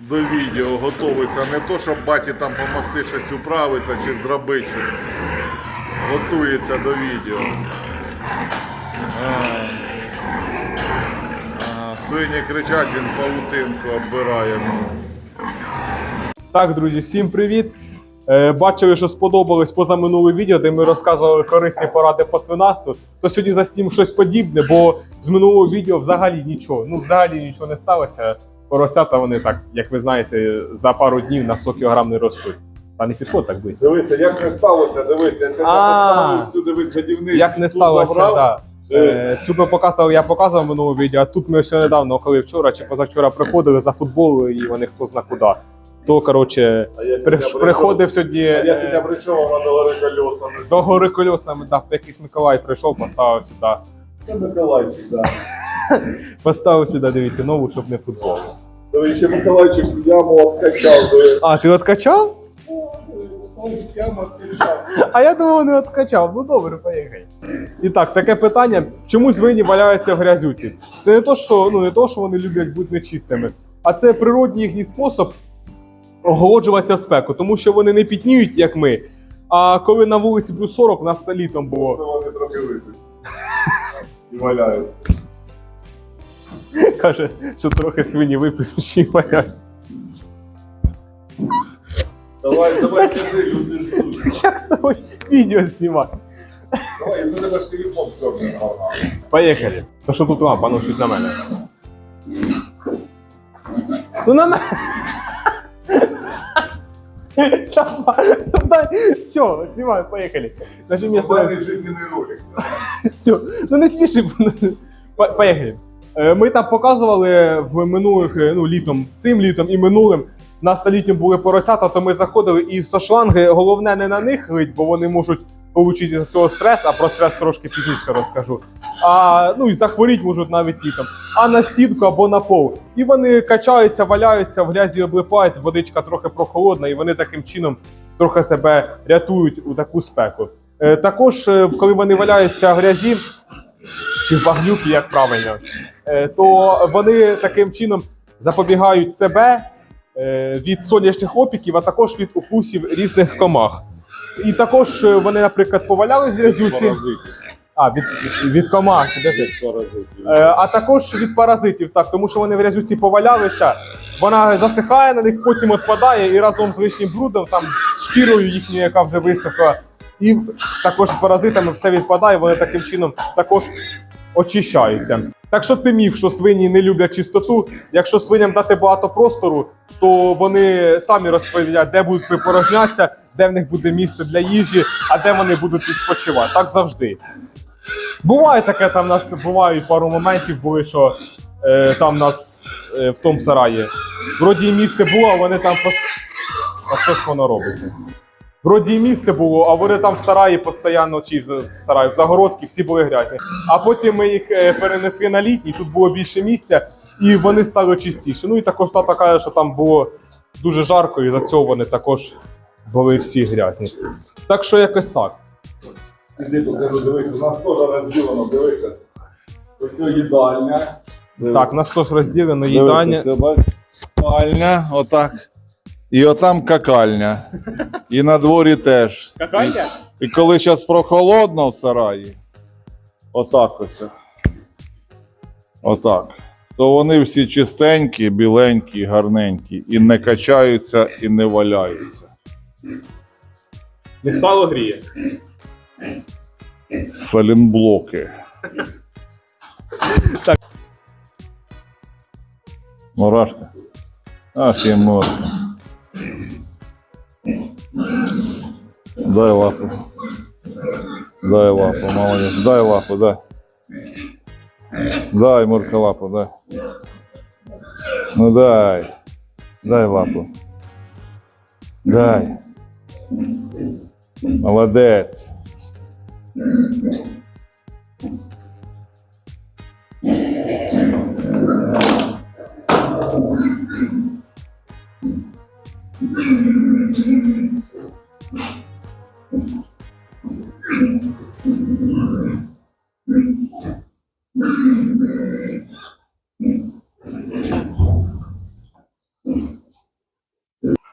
до відео, готується. Не то, щоб баті там допомогти щось управитися чи зробити щось. Готується до відео. Свині кричать, він павутинку оббирає. Так, друзі, всім привіт. Е, Бачили, що сподобалось позаминуле відео, де ми розказували корисні поради по свинасу. То сьогодні застім щось подібне, бо з минулого відео взагалі нічого. Ну, взагалі нічого не сталося. Поросята вони так, як ви знаєте, за пару днів на 100 кг не ростуть. Та не підходь так близько. Дивися, як не сталося, дивися, я сьогодні поставив цю дивись годівницю. Як не сталося, так. Е, Цю би показував, я показував в минулому відео, а тут ми все недавно, коли вчора чи позавчора приходили за футбол, і вони хто зна куди. То, коротше, при- приходив сьогодні. А я е, сьогодні прийшов, а мене гори колеса. не До гори колесами, да, якийсь Миколай прийшов, поставив сюди. Це Миколайчик, да. Поставив сюди, дивіться, нову, щоб не футбол. Диви, ще Миколайчик яму откачав. А, ти откачав? А я думав, не откачав. Ну добре, поїхай. І так, таке питання: чому свині валяються в грязюці? Це не то, що ну не то, що вони люблять бути нечистими, а це природній їхній спосіб охолоджуватися в спеку, тому що вони не пітніють, як ми. А коли на вулиці плюс 40, у нас літом було. Просто вони трохи випить. І валяють. Каже, що трохи свині випивші валяють. Давай, давай, кажи, люди ждуть. Як з тобою відео знімати? Давай, я за тебе ж телефон зроблю. Поїхали. То що тут лампа, ну чуть на мене. Ну на мене. Все, знімай, поїхали. Значить, вместо... Нормальний жизненний ролик. Все, ну не спіши. По- Поїхали. Е, Ми там показували в минулих, е, ну, літом, цим літом і минулим. На столітньому були поросята, то ми заходили і з шланги. Головне не на них лить, бо вони можуть отримати з цього стрес, а про стрес трошки пізніше розкажу. А ну і захворіть можуть навіть літом. А на стінку або на пол. І вони качаються, валяються, в грязі облипають, водичка трохи прохолодна, і вони таким чином трохи себе рятують у таку спеку. Е, Також, е, коли вони валяються в грязі, чи в багнюки, як правильно, е, то вони таким чином запобігають себе е, від сонячних опіків, а також від укусів різних комах. І також е, вони, наприклад, повалялись в грязюці. А, від, від комах, підожди. Е, а також від паразитів, так, тому що вони в грязюці повалялися, вона засихає на них, потім відпадає і разом з лишнім брудом, там з шкірою їхньою, яка вже висохла, і також з паразитами все відпадає, вони таким чином також очищаються. Так що це міф, що свині не люблять чистоту. Якщо свиням дати багато простору, то вони самі розповідають, де будуть випорожнятися, де в них буде місце для їжі, а де вони будуть відпочивати. Так завжди. Буває таке, там у нас бувають пару моментів були, що е, там нас е, в тому сараї. Вроді місце було, а вони там пос... А що ж воно робиться? Вроді і місце було, а вони там в сараї постійно, чи в, сараї, в загородці, всі були грязні. А потім ми їх е, перенесли на літній, тут було більше місця, і вони стали чистіше. Ну і також тата каже, що там було дуже жарко, і за цього вони також були всі грязні. Так що якось так. Іди покажу, дивися, у нас теж розділено, дивися. Ось їдальня. Так, у нас теж розділено Дивися, їдання. Це спальня, отак. І отам какальня. І на дворі теж. Какая? І коли зараз прохолодно в сараї, отак ось. Отак. То вони всі чистенькі, біленькі, гарненькі. І не качаються, і не валяються. Не сало гріє. Салінблоки. Так. Мурашка. Ах, і морда. Дай лапу. Дай лапу, молодец. Дай лапу, да. Дай, Мурка, лапу, да. Ну дай. Дай лапу. Дай. Молодец. Thank you.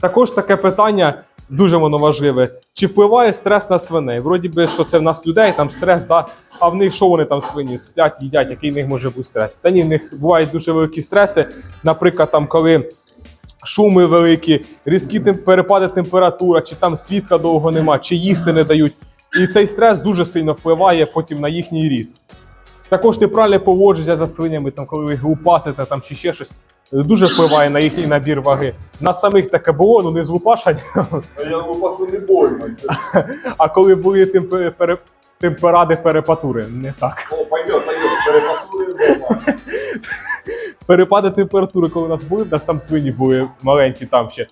Також таке питання дуже воно важливе. Чи впливає стрес на свиней? Вроді би, що це в нас людей, там стрес, да? а в них що вони там свині сплять, їдять, який в них може бути стрес? Та ні, в них бувають дуже великі стреси. Наприклад, там, коли шуми великі, різкі перепади температура, чи там світла довго нема, чи їсти не дають. І цей стрес дуже сильно впливає потім на їхній ріст. Також неправильне поводження за свинями, там, коли ви їх лупасите там, чи ще щось, дуже впливає на їхній набір ваги. На самих таке було, ну не з лупашань, А я лупашу не больно. а коли були темпе- пере- темперади перепатури. Не так. О, пойдет, пойдет, перепасує. Перепади температури, коли у нас були, нас там свині були маленькі там ще.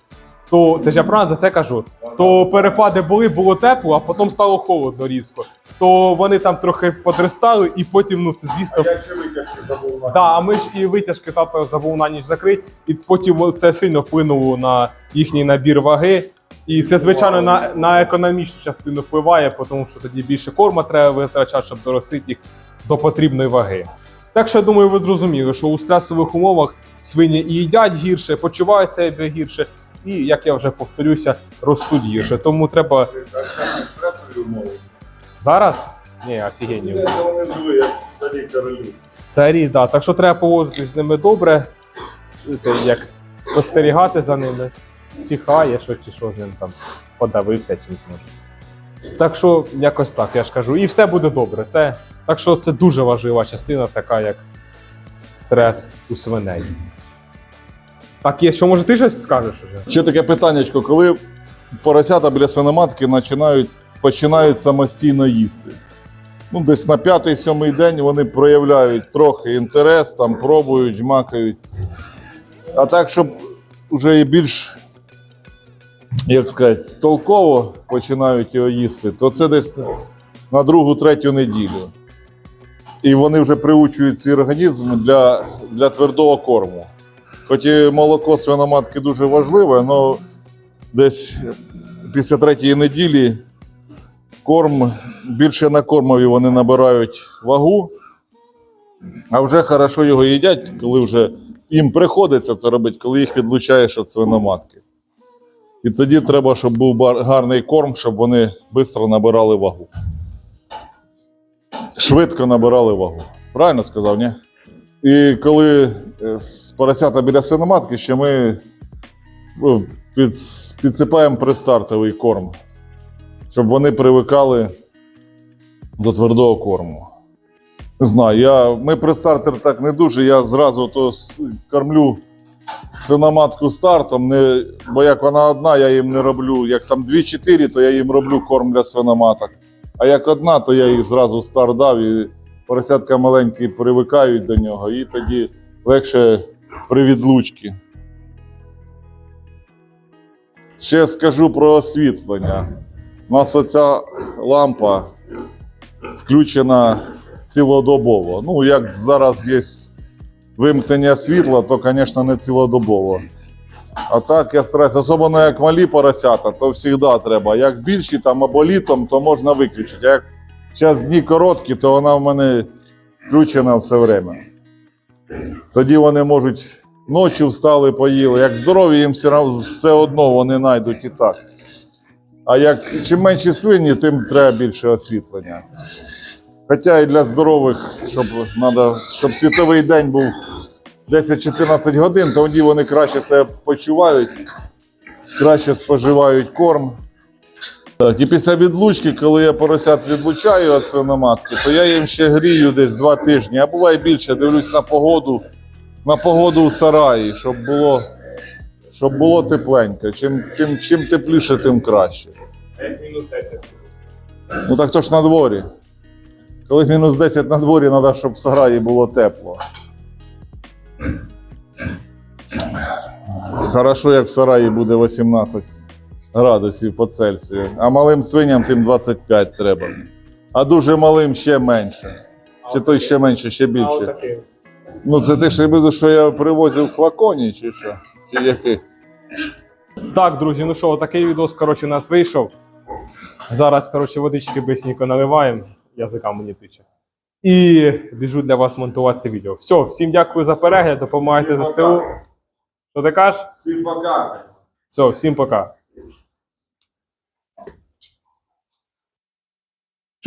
То це ж я правильно за це кажу. То перепади були, було тепло, а потім стало холодно різко. То вони там трохи подростали, і потім, ну, це звісно, Я ще витяжки забув на. Да, а ми ж і витяжки тато забув на ніч закрити, і потім це сильно вплинуло на їхній набір ваги. І це, звичайно, на, на економічну частину впливає, тому що тоді більше корма треба витрачати, щоб доростити їх до потрібної ваги. Так що я думаю, ви зрозуміли, що у стресових умовах свині і їдять гірше, почувають себе гірше, і, як я вже повторюся, ростуть. Тому треба зараз. Ні, офігенні. Вони живі, як старі королі. Царі, да. Так що треба поводитись з ними добре, як спостерігати за ними. Чихає, що чи що з ним там подавився чи може. Так що якось так, я ж кажу, і все буде добре. Це, так що це дуже важлива частина, така як стрес у свиней. Так, є, що може ти щось скажеш уже? Ще таке питаннячко, коли поросята біля свиноматки починають, починають самостійно їсти. Ну, десь на п'ятий-сьомий день вони проявляють трохи інтерес, там пробують, жмакають. А так, щоб вже і більш, як сказати, толково починають його їсти, то це десь на другу-третю неділю. І вони вже приучують свій організм для, для твердого корму. Хоч і молоко свиноматки дуже важливе, але десь після третьої неділі корм, більше на кормові вони набирають вагу, а вже хорошо його їдять, коли вже їм приходиться це робити, коли їх відлучаєш від свиноматки. І тоді треба, щоб був гарний корм, щоб вони швидко набирали вагу. Швидко набирали вагу. Правильно сказав, ні? І коли з поросята біля свиноматки, ще ми ну, під, підсипаємо пристартовий корм, щоб вони привикали до твердого корму. Не знаю, я, ми пристартер так не дуже, я зразу то кормлю свиноматку стартом, не, бо як вона одна, я їм не роблю. Як там 2-4, то я їм роблю корм для свиноматок. А як одна, то я їх зразу старт дав і поросятка маленькі привикають до нього, і тоді легше при відлучці. Ще скажу про освітлення. У нас оця лампа включена цілодобово. Ну, як зараз є вимкнення світла, то, звісно, не цілодобово. А так я стараюся, особливо як малі поросята, то завжди треба. Як більші там або літом, то можна виключити. А як зараз дні короткі, то вона в мене включена все время. Тоді вони можуть ночі встали, поїли. Як здорові, їм все, одно вони знайдуть і так. А як чим менші свині, тим треба більше освітлення. Хоча і для здорових, щоб, надо, щоб світовий день був 10-14 годин, тоді вони краще себе почувають, краще споживають корм. Так, і після відлучки, коли я поросят відлучаю від свиноматки, то я їм ще грію десь два тижні, а буває більше, дивлюсь на погоду, на погоду в сараї, щоб було, щоб було тепленько. Чим, тим, чим тепліше, тим краще. Мінус 10. Ну так то ж на дворі. Коли мінус 10 на дворі, треба, щоб в сараї було тепло. Хорошо, як в сараї буде 18 градусів по Цельсію. А малим свиням тим 25 треба. А дуже малим ще менше. Чи то ще менше, ще більше. Ну, це те, що я буду, що я привозив в флаконі, чи що? Чи яких? Так, друзі, ну що, такий відос, коротше, у нас вийшов. Зараз, коротше, водички бисенько наливаємо, язика мені тиче. І біжу для вас монтувати це відео. Все, всім дякую за перегляд, допомагайте ЗСУ. Що ти кажеш? Всім пока. Все, всім пока.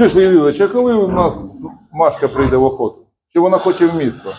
Що ж, Леонідович, а коли у нас Машка прийде в охоту? Чи вона хоче в місто?